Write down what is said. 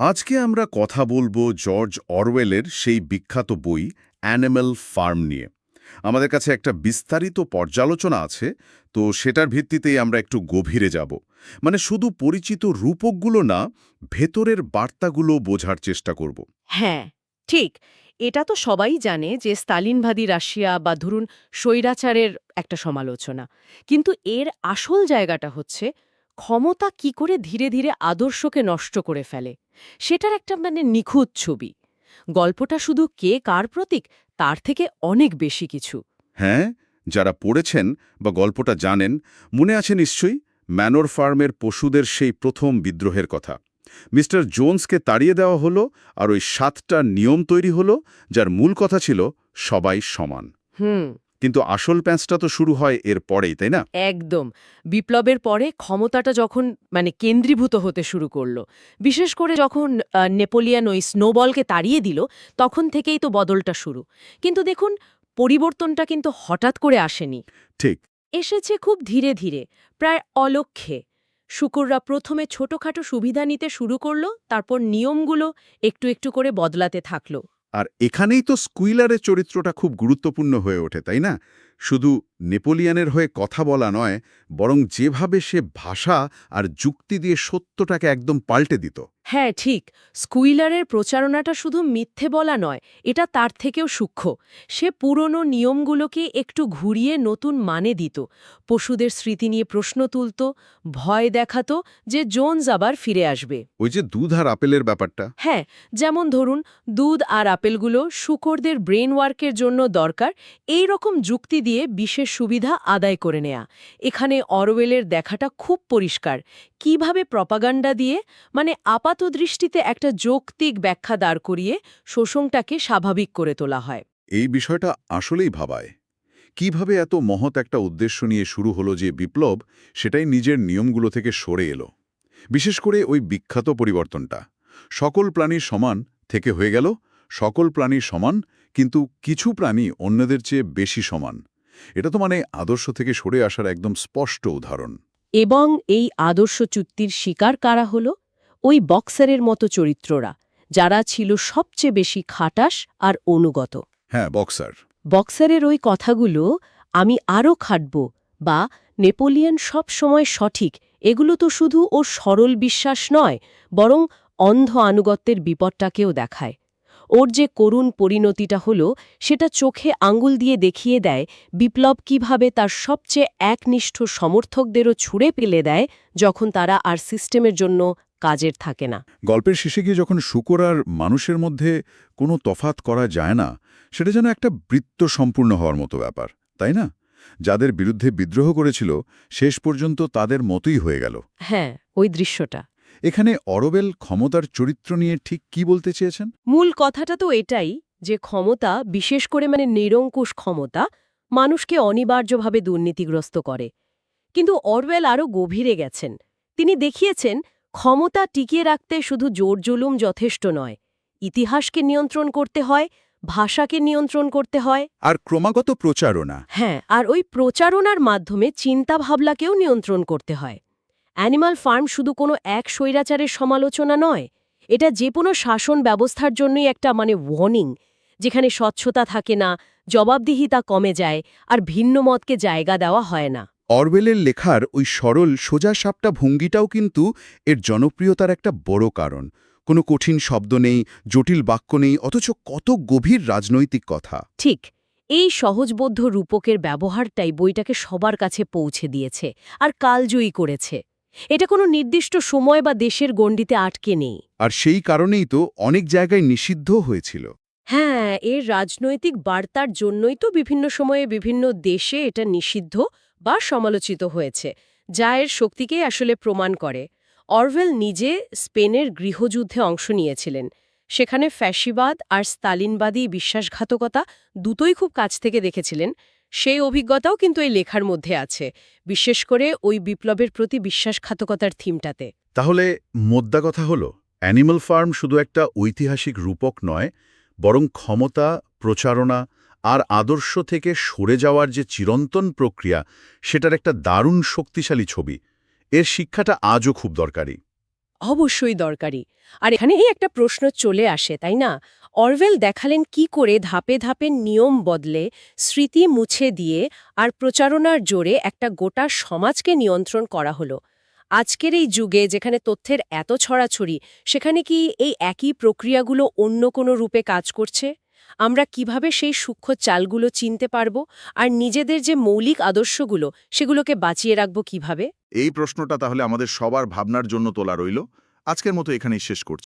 আজকে আমরা কথা বলব জর্জ অরওয়েলের সেই বিখ্যাত বই, অ্যানিম্যাল ফার্ম নিয়ে। আমাদের কাছে একটা বিস্তারিত পর্যালোচনা আছে, তো সেটার ভিত্তিতেই আমরা একটু গভীরে যাব। মানে শুধু পরিচিত রূপকগুলো না, ভেতরের বার্তাগুলো বোঝার চেষ্টা করব। হ্যাঁ ঠিক। এটা তো সবাই জানে যে স্তালিনবাদী রাশিয়া বা ধরুন স্বৈরাচারের একটা সমালোচনা। কিন্তু এর আসল জায়গাটা হচ্ছে, ক্ষমতা কি করে ধীরে ধীরে আদর্শকে নষ্ট করে ফেলে? সেটার একটা মানে নিখুঁত ছবি। গল্পটা শুধু কে কার প্রতীক তার থেকে অনেক বেশি কিছু। হ্যাঁ যারা পড়েছেন বা গল্পটা জানেন মনে আছে নিশ্চয়ই ম্যানোর ফার্মের পশুদের সেই প্রথম বিদ্রোহের কথা। মিস্টার জোন্সকে তাড়িয়ে দেওয়া হলো আর ওই সাতটা নিয়ম তৈরি হলো যার মূল কথা ছিল সবাই সমান। হুম। কিন্তু আসল প্যাঁচটা তো শুরু হয় এর পরেই তাই না? একদম। বিপ্লবের পরে ক্ষমতাটা যখন মানে কেন্দ্রীভূত হতে শুরু করল বিশেষ করে যখন নেপোলিয়ান ওই স্নোবলকে তাড়িয়ে দিল তখন থেকেই তো বদলটা শুরু। কিন্তু দেখুন পরিবর্তনটা কিন্তু হঠাৎ করে আসেনি। ঠিক। এসেছে খুব ধীরে ধীরে প্রায় অলক্ষ্যে। শুকুররা প্রথমে ছোটখাটো সুবিধা নিতে শুরু করল তারপর নিয়মগুলো একটু একটু করে বদলাতে থাকল। আর এখানেই তো স্কুইলারের চরিত্রটা খুব গুরুত্বপূর্ণ হয়ে ওঠে তাই না? শুধু নেপোলিয়ানের হয়ে কথা বলা নয় বরং যেভাবে সে ভাষা আর যুক্তি দিয়ে সত্যটাকে একদম পাল্টে দিত। হ্যাঁ ঠিক। স্কুইলারের প্রচারণাটা শুধু মিথ্যে বলা নয় এটা তার থেকেও সূক্ষ্ম। সে পুরনো নিয়মগুলোকে একটু ঘুরিয়ে নতুন মানে দিত। পশুদের স্মৃতি নিয়ে প্রশ্ন তুলত ভয় দেখাতো যে জোনস আবার ফিরে আসবে। ওই যে দুধ আর আপেলের ব্যাপারটা। হ্যাঁ যেমন ধরুন দুধ আর আপেলগুলো শুকরদের ব্রেন ওয়ার্কের জন্য দরকার এই রকম যুক্তি দিয়ে বিশেষ সুবিধা আদায় করে নেয়া। এখানে অরওয়েলের দেখাটা খুব পরিষ্কার। কীভাবে প্রপাগান্ডা দিয়ে মানে আপাত দৃষ্টিতে একটা যৌক্তিক ব্যাখ্যা দাঁড় করিয়ে শোষণটাকে স্বাভাবিক করে তোলা হয়। এই বিষয়টা আসলেই ভাবায়। কীভাবে এত মহৎ একটা উদ্দেশ্য নিয়ে শুরু হলো যে বিপ্লব, সেটাই নিজের নিয়মগুলো থেকে সরে এলো। বিশেষ করে ওই বিখ্যাত পরিবর্তনটা। সকল প্রাণীর সমান থেকে হয়ে গেল, সকল প্রাণীর সমান, কিন্তু কিছু প্রাণী অন্যদের চেয়ে বেশি সমান। এটা তো মানে আদর্শ থেকে সরে আসার একদম স্পষ্ট উদাহরণ। এবং এই আদর্শ চুক্তির শিকার কারা হল? ওই বক্সারের মতো চরিত্ররা যারা ছিল সবচেয়ে বেশি খাটাস আর অনুগত। হ্যাঁ বক্সার। বক্সারের ওই কথাগুলো আমি আরও খাটব বা নেপোলিয়ন সব সময় সঠিক এগুলো তো শুধু ওর সরল বিশ্বাস নয় বরং অন্ধ আনুগত্যের বিপদটাকেও দেখায়। ওর যে করুণ পরিণতিটা হলো সেটা চোখে আঙ্গুল দিয়ে দেখিয়ে দেয় বিপ্লব কীভাবে তার সবচেয়ে একনিষ্ঠ সমর্থকদেরও ছুঁড়ে পেলে দেয় যখন তারা আর সিস্টেমের জন্য কাজের থাকে না। গল্পের শেষে গিয়ে যখন শুকর আর মানুষের মধ্যে কোনো তফাত করা যায় না সেটা যেন একটা বৃত্ত সম্পূর্ণ হওয়ার মতো ব্যাপার তাই না? যাদের বিরুদ্ধে বিদ্রোহ করেছিল শেষ পর্যন্ত তাদের মতোই হয়ে গেল। হ্যাঁ ওই দৃশ্যটা। এখানে অরবেল ক্ষমতার চরিত্র নিয়ে ঠিক কি বলতে চেয়েছেন? মূল কথাটা তো এটাই যে ক্ষমতা বিশেষ করে মানে নিরঙ্কুশ ক্ষমতা মানুষকে অনিবার্যভাবে দুর্নীতিগ্রস্ত করে। কিন্তু অরওয়েল আরও গভীরে গেছেন। তিনি দেখিয়েছেন ক্ষমতা টিকিয়ে রাখতে শুধু জোর জুলুম যথেষ্ট নয়। ইতিহাসকে নিয়ন্ত্রণ করতে হয় ভাষাকে নিয়ন্ত্রণ করতে হয়। আর ক্রমাগত প্রচারণা। হ্যাঁ আর ওই প্রচারণার মাধ্যমে চিন্তাভাবনাকেও নিয়ন্ত্রণ করতে হয়। অ্যানিমাল ফার্ম শুধু কোনো এক স্বৈরাচারের সমালোচনা নয় এটা যে কোনো শাসন ব্যবস্থার জন্যই একটা মানে ওয়ার্নিং যেখানে স্বচ্ছতা থাকে না জবাবদিহিতা কমে যায় আর ভিন্ন মতকে জায়গা দেওয়া হয় না। অরওয়েলের লেখার ওই সরল সোজা সাপটা ভঙ্গিটাও কিন্তু এর জনপ্রিয়তার একটা বড় কারণ। কোনো কঠিন শব্দ নেই জটিল বাক্য নেই অথচ কত গভীর রাজনৈতিক কথা। ঠিক এই সহজবোধ্য রূপকের ব্যবহারটাই বইটাকে সবার কাছে পৌঁছে দিয়েছে আর কালজয়ী করেছে। এটা কোনো নির্দিষ্ট সময় বা দেশের গণ্ডিতে আটকে নেই। আর সেই কারণেই তো অনেক জায়গায় নিষিদ্ধ হয়েছিল। হ্যাঁ এর রাজনৈতিক বার্তার জন্যই তো বিভিন্ন সময়ে বিভিন্ন দেশে এটা নিষিদ্ধ বা সমালোচিত হয়েছে যা এর শক্তিকে আসলে প্রমাণ করে। অরওয়েল নিজে স্পেনের গৃহযুদ্ধে অংশ নিয়েছিলেন। সেখানে ফ্যাসিবাদ আর স্তালিনবাদী বিশ্বাসঘাতকতা দুটোই খুব কাছ থেকে দেখেছিলেন। সেই অভিজ্ঞতাও কিন্তু এই লেখার মধ্যে আছে, বিশেষ করে ওই বিপ্লবের প্রতি বিশ্বাসঘাতকতার থিমটাতে। তাহলে মোদ্দা কথা হলো, অ্যানিমাল ফার্ম শুধু একটা ঐতিহাসিক রূপক নয়, বরং ক্ষমতা, প্রচারণা আর আদর্শ থেকে সরে যাওয়ার যে চিরন্তন প্রক্রিয়া, সেটার একটা দারুণ শক্তিশালী ছবি। এর শিক্ষাটা আজও খুব দরকারি। অবশ্যই দরকারি। আর এখানেই একটা প্রশ্ন চলে আসে, তাই না? অরওয়েল দেখালেন কি করে ধাপে ধাপে নিয়ম বদলে স্মৃতি মুছে দিয়ে আর প্রচারণার জোরে একটা গোটা সমাজকে নিয়ন্ত্রণ করা হলো। আজকের এই যুগে যেখানে তথ্যের এত ছড়াছড়ি, সেখানে কি এই একই প্রক্রিয়াগুলো অন্য কোনো রূপে কাজ করছে? আমরা কীভাবে সেই সূক্ষ্ম চালগুলো চিনতে পারব? আর নিজেদের যে মৌলিক আদর্শগুলো, সেগুলোকে বাঁচিয়ে রাখব কীভাবে? এই প্রশ্নটা তাহলে আমাদের সবার ভাবনার জন্য তোলা রইল। আজকের মতো এখানেই শেষ করছি।